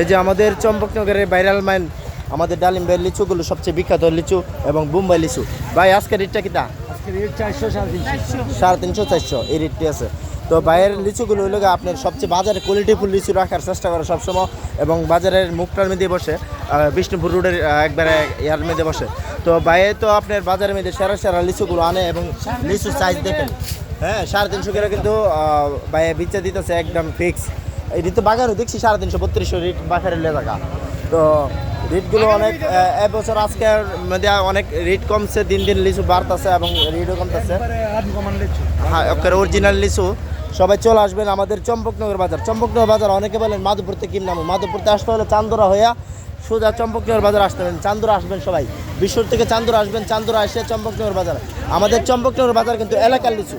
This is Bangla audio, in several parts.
এই যে আমাদের চম্পকনগরের ভাইরাল মাইন আমাদের ডালিম্বের লিচুগুলো সবচেয়ে বিখ্যাত লিচু এবং বোম্বাই লিচু। ভাই আজকে রেটটা রেট চারশো সাড়ে তিনশো। সাড়ে তিনশো চারশো এই রেটটি আছে। তো বাইরের লিচুগুলো গিয়ে আপনার সবচেয়ে বাজারে কোয়ালিটিফুল লিচু রাখার চেষ্টা করে সবসময় এবং বাজারের মুখটার মধ্যে বসে বিষ্ণুপুর রোডের একবারে ইয়ার মধ্যে বসে। তো বাইরে তো আপনার বাজারের মধ্যে সেরা সেরা লিচুগুলো আনে এবং লিচুর সাইজ দেখেন। হ্যাঁ সাড়ে তিনশো করে কিন্তু বাইরে বিচ্ছা দিতেছে একদম ফিক্স এটি তো বাগানও দেখছি সাড়ে তিনশো বত্রিশশো রেট বাজারের লেখা তো রেটগুলো অনেক এবছর আজকের মধ্যে অনেক রেট কমছে দিন দিন লিচু বাড়তেছে এবং রেটও কমতেছে। হ্যাঁ অরিজিনাল লিচু। সবাই চলে আসবেন আমাদের চম্পকনগর বাজার। চম্পকনগর বাজার অনেকে বলেন মাধবপুর থেকে কিন নামো। মাধবপুরতে আসতে হলে চান্দুরা হইয়া সোজা চম্পকনগর বাজার আসতে হবে। চান্দুরা আসবেন সবাই। বিশ্বর থেকে চান্দুরা আসবেন চান্দুরা এসে চম্পকনগর বাজার। আমাদের চম্পকনগর বাজার কিন্তু এলাকার লিচু।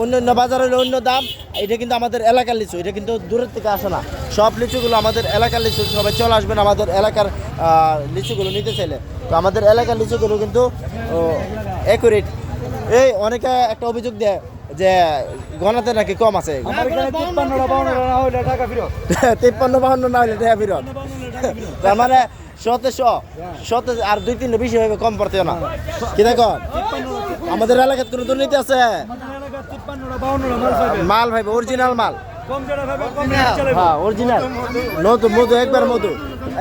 অন্য অন্য বাজার হলে অন্য দাম এটা কিন্তু আমাদের এলাকার লিচু এটা কিন্তু দূরের থেকে আসে না। সব লিচুগুলো আমাদের এলাকার লিচু সবাই চলে আসবেন আমাদের এলাকার লিচুগুলো নিতে চাইলে। তো আমাদের এলাকার লিচুগুলো কিন্তু অ্যাকুরেট এই অনেকে একটা অভিযোগ দেয় যে গণাতে নাকি কম আছে। টাকা তিপ্পান্ন বাহান্ন না হলে দেয়া ফিরত তার মানে শতে শ শতে আর দুই তিনটা বেশি হবে কম পড়তে না। কি দেখো? আমাদের এলাকায় কোনো দুর্নীতি আছে আমাদের এলাকার তিপ্পান্নটা বাউন্নটা মাল ভাইবে অরিজিনাল মাল। হ্যাঁ অরিজিনাল নতুন মধু একবার মধু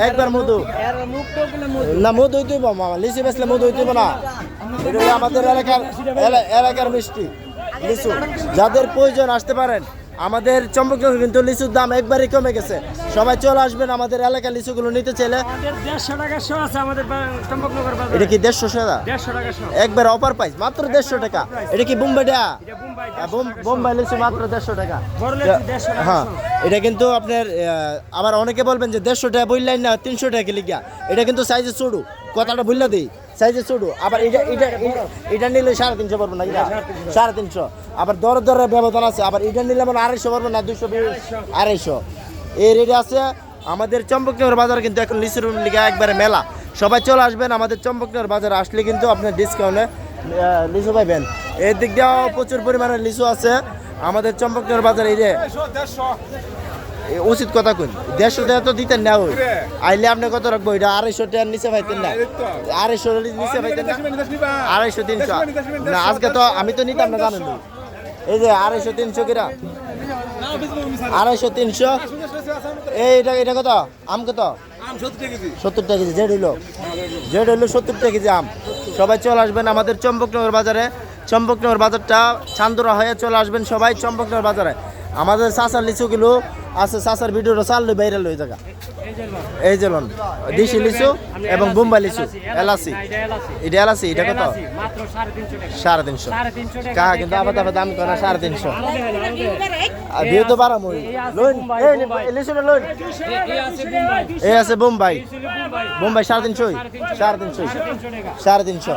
একবার মধু। না মধু লিচু বেসলে মধু না। এটা আমাদের এলাকার এলাকার মিষ্টি লিচু। যাদের প্রয়োজন আসতে পারেন আমাদের চম্পকনগর কিন্তু লিচুর দাম একবারই কমে গেছে। সবাই চলে আসবেন আমাদের এলাকার লিচুগুলো নিতে চাইলে। এটা কি দেড়শো টাকা? একবার অফার প্রাইস মাত্র দেড়শো টাকা। এটা কি মুম্বাই বোম্বাই লিচু মাত্র দেড়শো টাকা। বড় লিচু 150 টাকা হ্যাঁ এটা কিন্তু আপনার আবার অনেকে বলবেন যে দেড়শো টাকা বললেন না তিনশো টাকা লিখা এটা কিন্তু সাইজে ছোটো। কথাটা বললে দিই সাইজে ছোটো। আবার এটা এটা এটা- এটা নিলে সাড়ে তিনশো পারব না এটা? সাড়ে তিনশো। আবার দরে দরে ব্যবধান আছে। আবার এটা নিলে মানে আড়াইশো পারব না দুশো আড়াইশো। এই রেটে আছে আমাদের চম্পকনগর বাজার কিন্তু এখন লিচুর লিগা একবারে মেলা। সবাই চলে আসবেন আমাদের চম্পকনগর বাজারে আসলে কিন্তু আপনার ডিসকাউন্টে লিচু পাইবেন এর দিক দিয়েও প্রচুর পরিমাণে লিচু আছে। আমাদের চম্পকনগর বাজারে এই যে উচিত কথা কই দেড়শো টাকা তো দিতেন না ওই। আইলে আপনি কত রাখব? এটা আড়াইশো টাকার নিচে পাইতেন না। আড়াইশো নিচে পাইতেন না। আড়াইশো তিনশো। না আজকে তো আমি তো নিতাম না জানেন এই যে আড়াইশো তিনশো কিরা? আড়াইশো তিনশো। এই এটা এটা কত? আম কত? সত্তর টাকা কেজি জেড হইল। জেড হইল সত্তর টাকা কেজি আম। সবাই চলে আসবেন আমাদের চম্পকনগর বাজারে। চম্পকনগর বাজারটা চান্দুরা হয়ে চলে আসবেন সবাই চম্পকনগর বাজারে। আমাদের চাষার লিচুগুলো আছে চাষার ভিডিওটা চাললে বাইরে লই জায়গা। এই যে লন, দেশি লিচু এবং বোম্বাই লিচু, এলাচি। এটা এলাচি, এটা কত? সাড়ে তিনশো কাহা কিন্তু আবার তারপর দাম করে সাড়ে তিনশো। আর বিয়ে তো বাড়া মই এই আছে বোম্বাই। বোম্বাই সাড়ে তিনশোই সাড়ে তিনশোই, সাড়ে তিনশো।